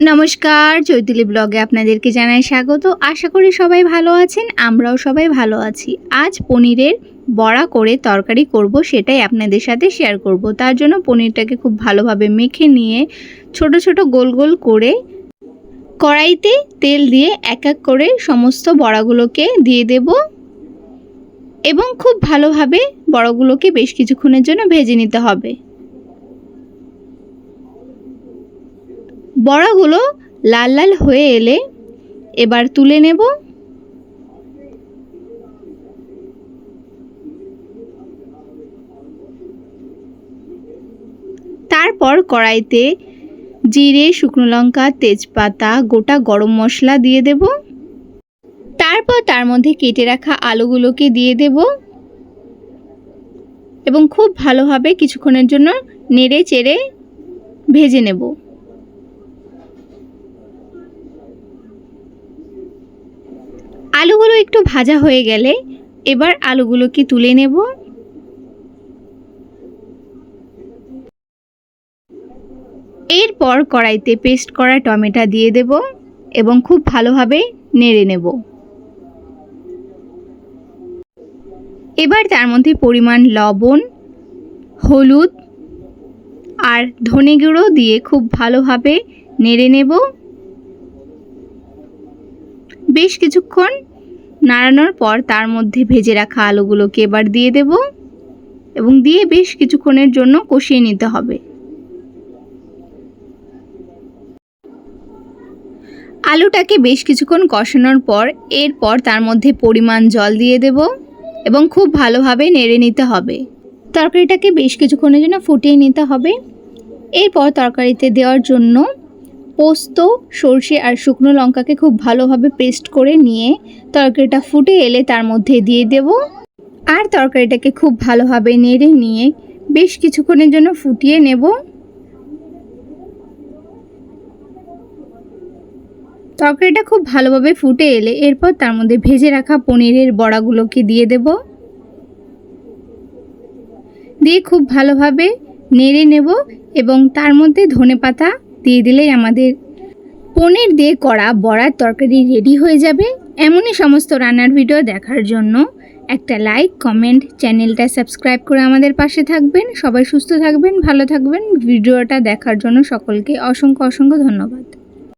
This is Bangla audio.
নমস্কার, চৈতালি ব্লগে আপনাদেরকে জানাই স্বাগত। আশা করি সবাই ভালো আছেন, আমরাও সবাই ভালো আছি। আজ পনিরের বড়া করে তরকারি করব, সেটাই আপনাদের সাথে শেয়ার করব। তার জন্য পনিরটাকে খুব ভালোভাবে মেখে নিয়ে ছোট ছোট গোল গোল করে কড়াইতে তেল দিয়ে এক এক করে সমস্ত বড়াগুলোকে দিয়ে দেব এবং খুব ভালোভাবে বড়গুলোকে বেশ কিছুক্ষণের জন্য ভেজে নিতে হবে। বড়াগুলো লাল লাল হয়ে এলে এবার তুলে নেব। তারপর কড়াইতে জিরে, শুকনো লঙ্কা, তেজপাতা, গোটা গরম মশলা দিয়ে দেব। তারপর তার মধ্যে কেটে রাখা আলুগুলোকে দিয়ে দেব। এবং খুব ভালোভাবে কিছুক্ষণের জন্য নেড়ে চেড়ে ভেজে নেব। আলুগুলো একটু ভাজা হয়ে গেলে এবার আলুগুলোকে তুলে নেব। এরপর কড়াইতে পেস্ট করা টমেটো দিয়ে দেব এবং খুব ভালোভাবে নেড়ে নেব। এবার তার মধ্যে পরিমাণ লবণ, হলুদ আর ধনে গুঁড়ো দিয়ে খুব ভালোভাবে নেড়ে নেব। বেশ কিছুক্ষণ নাড়ানোর পর তার মধ্যে ভেজে রাখা আলুগুলোকে এবার দিয়ে দেব এবং দিয়ে বেশ কিছুক্ষণের জন্য কষিয়ে নিতে হবে। আলুটাকে বেশ কিছুক্ষণ কষানোর পর এরপর তার মধ্যে পরিমাণ জল দিয়ে দেব এবং খুব ভালোভাবে নেড়ে নিতে হবে। তরকারিটাকে বেশ কিছুক্ষণের জন্য ফুটিয়ে নিতে হবে। এরপর তরকারিতে দেওয়ার জন্য পোস্ত, সর্ষে আর শুকনো লঙ্কাকে খুব ভালোভাবে পেস্ট করে নিয়ে তরকারিটা ফুটে এলে তার মধ্যে দিয়ে দেব। আর তরকারিটাকে খুব ভালোভাবে নেড়ে নিয়ে বেশ কিছুক্ষণের জন্য ফুটিয়ে নেব। তরকারিটা খুব ভালোভাবে ফুটে এলে এরপর তার মধ্যে ভেজে রাখা পনিরের বড়াগুলোকে দিয়ে দেব। দিয়ে খুব ভালোভাবে নেড়ে নেব এবং তার মধ্যে ধনে পাতা দিয়ে দিলেই আমাদের পনির দিয়ে করা বড়ার তরকারি রেডি হয়ে যাবে। এমনই সমস্ত রান্নার ভিডিও দেখার জন্য একটা লাইক কমেন্ট চ্যানেলটা সাবস্ক্রাইব করে আমাদের পাশে থাকবেন। সবাই সুস্থ থাকবেন, ভালো থাকবেন। ভিডিওটা দেখার জন্য সকলকে অসংখ্য অসংখ্য ধন্যবাদ।